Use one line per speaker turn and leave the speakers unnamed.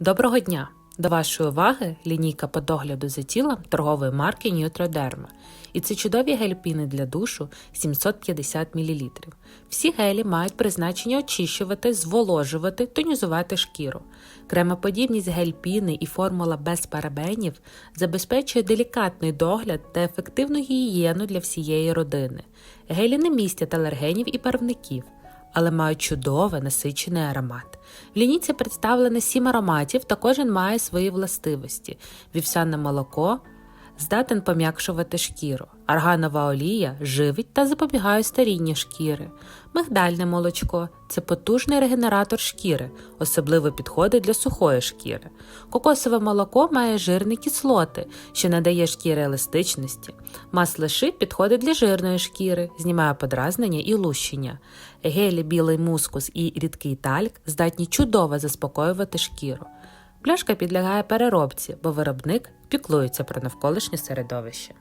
Доброго дня! До вашої уваги лінійка по догляду за тілом торгової марки Nutroderma. І це чудові гель-піни для душу 750 мл. Всі гелі мають призначення очищувати, зволожувати, тонізувати шкіру. Кремоподібність гель-піни і формула без парабенів забезпечує делікатний догляд та ефективну гігієну для всієї родини. Гелі не містять алергенів і барвників але мають чудовий насичений аромат. В лінійці представлено сім ароматів, та кожен має свої властивості. Вівсяне молоко здатен пом'якшувати шкіру, арганова олія живить та запобігає старінню шкіри. Мигдальне молочко це потужний регенератор шкіри, особливо підходить для сухої шкіри. Кокосове молоко має жирні кислоти, що надає шкірі еластичності. Масло ши підходить для жирної шкіри, знімає подразнення і лущення. Гелі білий мускус і рідкий тальк здатні чудово заспокоювати шкіру. Пляшка підлягає переробці, бо виробник піклується про навколишнє середовище.